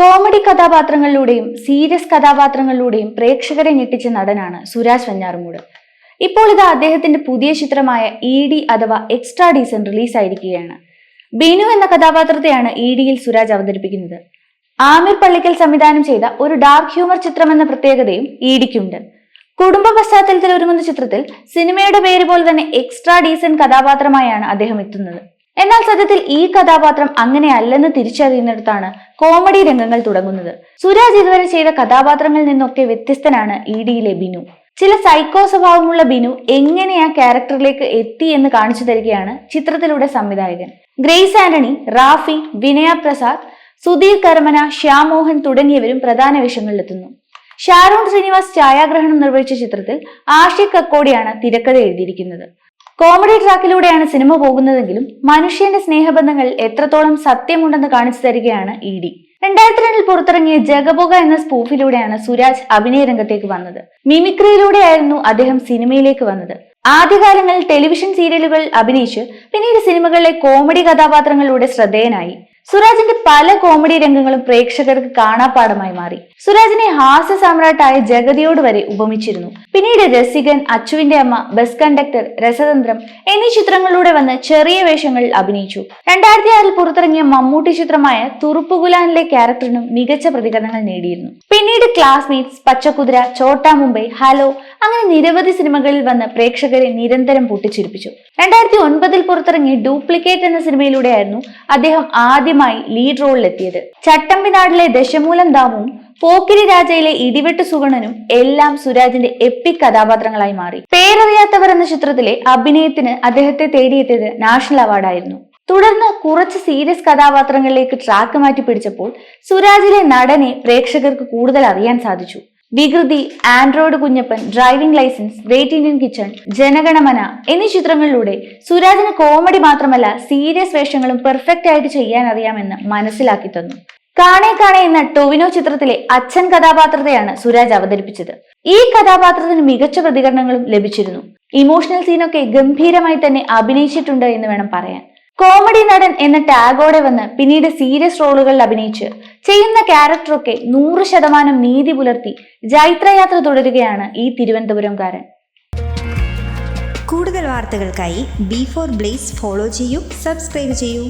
Comedy കഥാപാത്രങ്ങളിലൂടെയും serious കഥാപാത്രങ്ങളിലൂടെയും പ്രേക്ഷകരെ ഞെട്ടിച്ച നടനാണ് സുരാജ് വെഞ്ഞാറുമൂട്. ഇപ്പോൾ ഇത് അദ്ദേഹത്തിന്റെ പുതിയ ചിത്രമായ ഇ ഡി അഥവാ എക്സ്ട്രാ ഡീസൻ റിലീസായിരിക്കുകയാണ്. ബീനു എന്ന കഥാപാത്രത്തെയാണ് ഇ ഡിയിൽ സുരാജ് അവതരിപ്പിക്കുന്നത്. ആമിർ പള്ളിക്കൽ സംവിധാനം ചെയ്ത ഒരു ഡാർക്ക് ഹ്യൂമർ ചിത്രം എന്ന പ്രത്യേകതയും ഇ ഡിക്കുണ്ട്. കുടുംബ പശ്ചാത്തലത്തിൽ ഒരുങ്ങുന്ന ചിത്രത്തിൽ സിനിമയുടെ പേര് പോലെ തന്നെ എക്സ്ട്രാ ഡീസൻ കഥാപാത്രമായാണ് അദ്ദേഹം എത്തുന്നത്. എന്നാൽ സത്യത്തിൽ ഈ കഥാപാത്രം അങ്ങനെയല്ലെന്ന് തിരിച്ചറിയുന്നിടത്താണ് കോമഡി രംഗങ്ങൾ തുടങ്ങുന്നത്. സുരാജ് ഇതുവരെ ചെയ്ത കഥാപാത്രങ്ങളിൽ നിന്നൊക്കെ വ്യത്യസ്തനാണ് ഇ ഡിയിലെ ബിനു. ചില സൈക്കോ സ്വഭാവമുള്ള ബിനു എങ്ങനെ ആ ക്യാരക്ടറിലേക്ക് എത്തി എന്ന് കാണിച്ചു തരികയാണ് ചിത്രത്തിലൂടെ സംവിധായകൻ. ഗ്രേസ് ആന്റണി റാഫി വിനയ പ്രസാദ് സുധീർ കർമ്മന ശ്യാമോഹൻ തുടങ്ങിയവരും പ്രധാന വേഷങ്ങളിലെത്തുന്നു. ഷാരൂൺ ശ്രീനിവാസ് ഛായാഗ്രഹണം നിർവഹിച്ച ചിത്രത്തിൽ ആഷിഖ് കക്കോടിയാണ് തിരക്കഥ എഴുതിയിരിക്കുന്നത്. കോമഡി ട്രാക്കിലൂടെയാണ് സിനിമ പോകുന്നതെങ്കിലും മനുഷ്യന്റെ സ്നേഹബന്ധങ്ങൾ എത്രത്തോളം സത്യമുണ്ടെന്ന് കാണിച്ചു തരികയാണ് ഇ ഡി. രണ്ടായിരത്തി രണ്ടിൽ പുറത്തിറങ്ങിയ ജഗബോഗ എന്ന സ്പൂഫിലൂടെയാണ് സുരാജ് അഭിനയ രംഗത്തേക്ക് വന്നത്. മിമിക്രിയിലൂടെയായിരുന്നു അദ്ദേഹം സിനിമയിലേക്ക് വന്നത്. ആദ്യകാലങ്ങളിൽ ടെലിവിഷൻ സീരിയലുകൾ അഭിനയിച്ച് പിന്നീട് സിനിമകളിലെ കോമഡി കഥാപാത്രങ്ങളിലൂടെ ശ്രദ്ധേയനായി. സുരാജിന്റെ പല കോമഡി രംഗങ്ങളും പ്രേക്ഷകർക്ക് കാണാപ്പാടമായി മാറി. സുരാജിനെ ഹാസ്യ സാമ്രാട്ടായ ജഗതിയോട് വരെ ഉപമിച്ചിരുന്നു. പിന്നീട് രസികൻ അച്ചുവിന്റെ അമ്മ ബസ് കണ്ടക്ടർ രസതന്ത്രം എന്നീ ചിത്രങ്ങളിലൂടെ വന്ന് ചെറിയ വേഷങ്ങളിൽ അഭിനയിച്ചു. രണ്ടായിരത്തി ആറിൽ പുറത്തിറങ്ങിയ മമ്മൂട്ടി ചിത്രമായ തുറുപ്പുകുലാനിലെ ക്യാരക്ടറിനും മികച്ച പ്രതികരണങ്ങൾ നേടിയിരുന്നു. പിന്നീട് ക്ലാസ്മേറ്റ്സ് പച്ചക്കുതിര ചോട്ടാ മുംബൈ ഹലോ അങ്ങനെ നിരവധി സിനിമകളിൽ വന്ന് പ്രേക്ഷകരെ നിരന്തരം പൊട്ടിച്ചിരിപ്പിച്ചു. രണ്ടായിരത്തി ഒൻപതിൽ പുറത്തിറങ്ങിയ ഡ്യൂപ്ലിക്കേറ്റ് എന്ന സിനിമയിലൂടെയായിരുന്നു അദ്ദേഹം ആദ്യമായി ലീഡ് റോളിലെത്തിയത് ചട്ടമ്പിനാടിലെ ദശമൂലം ദാമും പോക്കിരി രാജയിലെ ഇടിവെട്ട് സുഗണനും എല്ലാം സുരാജിന്റെ എപ്പിക് കഥാപാത്രങ്ങളായി മാറി. പേരറിയാത്തവർ എന്ന ചിത്രത്തിലെ അഭിനയത്തിന് അദ്ദേഹത്തെ തേടിയെത്തിയത് നാഷണൽ അവാർഡായിരുന്നു തുടർന്ന് കുറച്ച് സീരിയസ് കഥാപാത്രങ്ങളിലേക്ക് ട്രാക്ക് മാറ്റി പിടിച്ചപ്പോൾ സുരാജിലെ നടനെ പ്രേക്ഷകർക്ക് കൂടുതൽ അറിയാൻ സാധിച്ചു. Vikruthi Android Kunjappan driving licence great Indian kitchen Jana Gana Mana എന്നീ ചിത്രങ്ങളിലൂടെ സുരാജിന് കോമഡി മാത്രമല്ല സീരിയസ് വേഷങ്ങളും പെർഫെക്റ്റ് ആയിട്ട് ചെയ്യാൻ അറിയാമെന്ന് മനസ്സിലാക്കി തന്നു. കാണേ കാണേ എന്ന ടൊവിനോ ചിത്രത്തിലെ അച്ഛൻ കഥാപാത്രത്തെയാണ് സുരാജ് അവതരിപ്പിച്ചത്. ഈ കഥാപാത്രത്തിന് മികച്ച പ്രതികരണങ്ങളും ലഭിച്ചിരുന്നു. ഇമോഷണൽ സീനൊക്കെ ഗംഭീരമായി തന്നെ അഭിനയിച്ചിട്ടുണ്ട് എന്ന് വേണം പറയാൻ. കോമഡി നടൻ എന്ന ടാഗോടെ വന്ന് പിന്നീട് സീരിയസ് റോളുകളിൽ അഭിനയിച്ച് ചെയ്യുന്ന ക്യാരക്ടറൊക്കെ നൂറ് ശതമാനം നീതി പുലർത്തി ജൈത്രയാത്ര തുടരുകയാണ് ഈ തിരുവനന്തപുരംകാരൻ. കൂടുതൽ വാർത്തകൾക്കായി ബി ഫോർ ബ്ലേസ് ഫോളോ ചെയ്യൂ സബ്സ്ക്രൈബ് ചെയ്യൂ.